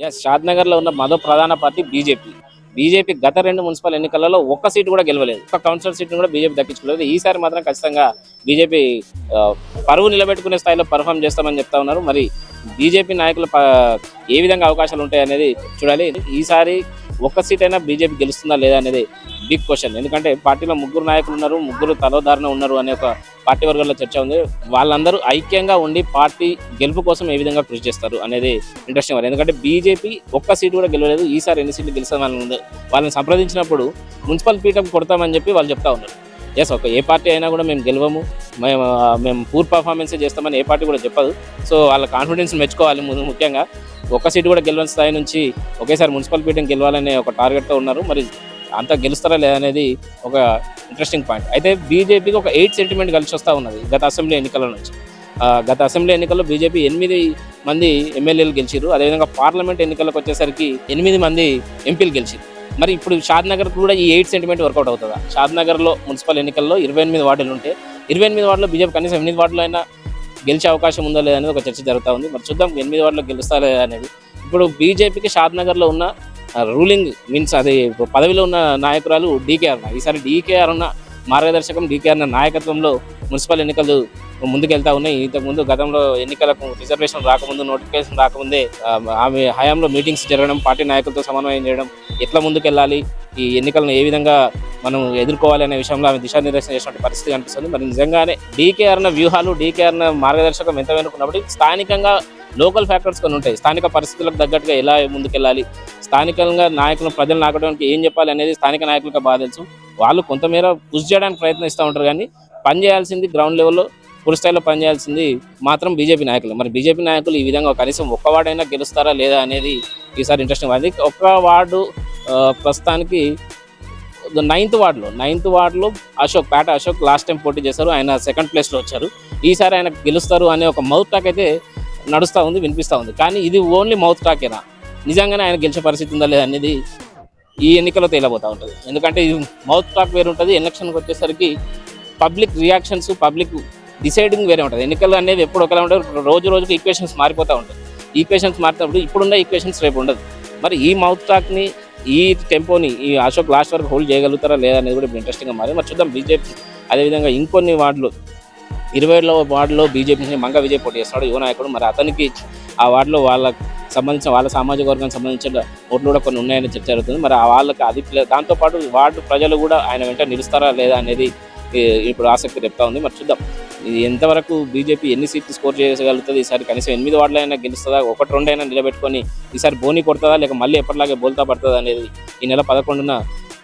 Yes షాద్లో ఉన్న మరో ప్రధాన పార్టీ బీజేపీ. బీజేపీ గత రెండు మున్సిపల్ ఎన్నికలలో ఒక్క సీటు కూడా గెలవలేదు. ఒక్క కౌన్సిలర్ సీట్ కూడా బీజేపీ దక్కించుకోలేదు. ఈసారి మాత్రం ఖచ్చితంగా బీజేపీ పరువు నిలబెట్టుకునే స్థాయిలో పర్ఫామ్ చేస్తామని చెప్తా ఉన్నారు. మరి బీజేపీ నాయకులు ప- ఏ విధంగా అవకాశాలు ఉంటాయి అనేది చూడాలి. ఈసారి ఒక్క సీట్ అయినా బీజేపీ గెలుస్తుందా లేదా అనేది బిగ్ క్వశ్చన్ ఎందుకంటే పార్టీలో ముగ్గురు నాయకులు ఉన్నారు ముగ్గురు తలోదారణ ఉన్నారు అనే ఒక పార్టీ వర్గాల్లో చర్చ ఉంది. వాళ్ళందరూ ఐక్యంగా ఉండి పార్టీ గెలుపు కోసం ఏ విధంగా కృషి చేస్తారు అనేది ఇంట్రెస్టింగ్ వారు ఎందుకంటే బీజేపీ ఒక్క సీటు కూడా గెలవలేదు ఈసారి ఎన్ని సీట్లు గెలుస్తామని ఉంది వాళ్ళని సంప్రదించినప్పుడు మున్సిపల్ పీఠం కొడతామని చెప్పి వాళ్ళు చెప్తా ఉన్నారు. ఎస్ ఒక ఏ పార్టీ అయినా కూడా మేము గెలవము మేము మేము పూర్ పర్ఫార్మెన్సే చేస్తామని ఏ పార్టీ కూడా చెప్పదు. సో వాళ్ళ కాన్ఫిడెన్స్ మెచ్చుకోవాలి ముఖ్యంగా. ఒక సీటు కూడా గెలవని స్థాయి నుంచి ఒకేసారి మున్సిపల్ పీఠం గెలవాలనే ఒక టార్గెట్తో ఉన్నారు. మరి అంత గెలుస్తారా లేదనేది ఒక ఇంట్రెస్టింగ్ పాయింట్. అయితే బీజేపీకి ఒక ఎయిట్ సెంటిమెంట్ కలిసి వస్తూ ఉన్నది గత అసెంబ్లీ ఎన్నికల నుంచి. గత అసెంబ్లీ ఎన్నికల్లో బీజేపీ ఎనిమిది మంది ఎమ్మెల్యేలు గెలిచారు అదేవిధంగా పార్లమెంట్ ఎన్నికలకు వచ్చేసరికి ఎనిమిది మంది ఎంపీలు గెలిచారు మరి ఇప్పుడు షాద్నగర్ కూడా ఈ ఎయిట్ సెంటిమెంట్ వర్కౌట్ అవుతుందా? షాద్నగర్లో మున్సిపల్ ఎన్నికల్లో ఇరవై ఎనిమిది వార్డులు ఉంటే ఇరవై ఎనిమిది వార్డులో బీజేపీ కనీసం ఎనిమిది వార్డులో అయినా గెలిచే అవకాశం ఉందా లేదా అనేది ఒక చర్చ జరుగుతూ ఉంది. మరి చూద్దాం ఎనిమిది వార్డులో గెలుస్తా లేదా అనేది. ఇప్పుడు బీజేపీకి షాద్ నగర్లో ఉన్న రూలింగ్ మీన్స్ అది పదవిలో ఉన్న నాయకురాలు డీకేఆర్. ఈసారి డీకేఆర్ ఉన్న మార్గదర్శకం డీకేఆర్ నాయకత్వంలో మున్సిపల్ ఎన్నికలు ముందుకెళ్తా ఉన్నాయి. ఇంతకుముందు గతంలో ఎన్నికలకు రిజర్వేషన్ రాకముందు నోటిఫికేషన్ రాకముందే ఆమె హయాంలో మీటింగ్స్ జరగడం పార్టీ నాయకులతో సమన్వయం చేయడం ఎట్లా ముందుకెళ్ళాలి ఈ ఎన్నికలను ఏ విధంగా మనం ఎదుర్కోవాలి అనే విషయంలో ఆమె దిశానిర్దేశం చేసినటువంటి పరిస్థితి కనిపిస్తుంది. మరి నిజంగానే డీకేఆర్ వ్యూహాలు డీకేఆర్ మార్గదర్శకం ఎంత వెనుకున్నప్పటికీ స్థానికంగా లోకల్ ఫ్యాక్టర్స్ కొన్ని ఉంటాయి. స్థానిక పరిస్థితులకు తగ్గట్టుగా ఎలా ముందుకెళ్ళాలి? స్థానికంగా నాయకులు ప్రజలు నాకడానికి ఏం చెప్పాలి అనేది స్థానిక నాయకులకు బాగా తెలుసు. వాళ్ళు కొంతమేర పుష్ చేయడానికి ప్రయత్నిస్తూ ఉంటారు కానీ పని చేయాల్సింది గ్రౌండ్ లెవెల్లో ఫుల్ స్థాయిలో పనిచేయాల్సింది మాత్రం బీజేపీ నాయకులు. మరి బీజేపీ నాయకులు ఈ విధంగా కనీసం ఒక్క వార్డైనా గెలుస్తారా లేదా అనేది ఈసారి ఇంట్రెస్టింగ్ అది ఒక్క వార్డు ప్రస్తుతానికి నైన్త్ వార్డులో నైన్త్ వార్డులో అశోక్ పేట అశోక్ లాస్ట్ టైం పోటీ చేశారు. ఆయన సెకండ్ ప్లేస్లో వచ్చారు. ఈసారి ఆయన గెలుస్తారు అనే ఒక మౌత్ టాక్ అయితే నడుస్తూ ఉంది వినిపిస్తూ ఉంది. కానీ ఇది ఓన్లీ మౌత్ టాకేనా నిజంగానే ఆయన గెలిచే పరిస్థితి ఉందా లేదా అనేది ఈ ఎన్నికలో తేలబోతూ ఉంటుంది. ఎందుకంటే ఇది మౌత్ టాక్ వేరు ఉంటుంది. ఎలక్షన్కి వచ్చేసరికి పబ్లిక్ రియాక్షన్స్ పబ్లిక్ డిసైడింగ్ వేరే ఉంటుంది. ఎన్నికలు అనేది ఎప్పుడు ఒకలా ఉంటుంది రోజు రోజుకి ఈక్వేషన్స్ మారిపోతూ ఉంటాయి ఈక్వేషన్స్ మారినప్పుడు ఇప్పుడున్న ఈక్వేషన్స్ రేపు ఉండదు. మరి ఈ మౌత్ టాక్ని ఈ టెంపోని ఈ అశోక్ లాస్ట్ వరకు హోల్డ్ చేయగలుగుతారా లేదా అనేది కూడా ఇప్పుడు ఇంట్రెస్టింగ్గా మారి మరి చూద్దాం బీజేపీ. అదేవిధంగా ఇంకొన్ని వార్డులు. ఇరవై ఏళ్ళ వార్డులో బీజేపీ మంగ విజయ్ పోటీ చేస్తాడు యువ నాయకుడు. మరి అతనికి ఆ వార్డులో వాళ్ళకి సంబంధించిన వాళ్ళ సామాజిక వర్గానికి సంబంధించిన ఓట్లు కూడా కొన్ని ఉన్నాయని చర్చ జరుగుతుంది. మరి ఆ వాళ్ళకి అది దాంతోపాటు వార్డు ప్రజలు కూడా ఆయన వెంట నిలుస్తారా లేదా అనేది ఇప్పుడు ఆసక్తి రేపుతా ఉంది. మరి చూద్దాం. ఇది ఎంతవరకు బీజేపీ ఎన్ని సీట్లు స్కోర్ చేయగలుగుతుంది? ఈసారి కనీసం ఎనిమిది వార్డులైనా అయినా గెలుస్తుందా? ఒకటి రెండు అయినా నిలబెట్టుకొని ఈసారి బోని కొడుతుందా? లేక మళ్ళీ ఎప్పటిలాగే బోల్తా పడుతుందా అనేది ఈ నెల పదకొండున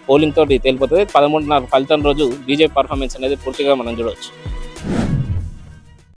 పోలింగ్ తోటి తేలిపోతుంది. పదమూడున ఫలితం రోజు బీజేపీ పర్ఫార్మెన్స్ అనేది పూర్తిగా మనం చూడవచ్చు.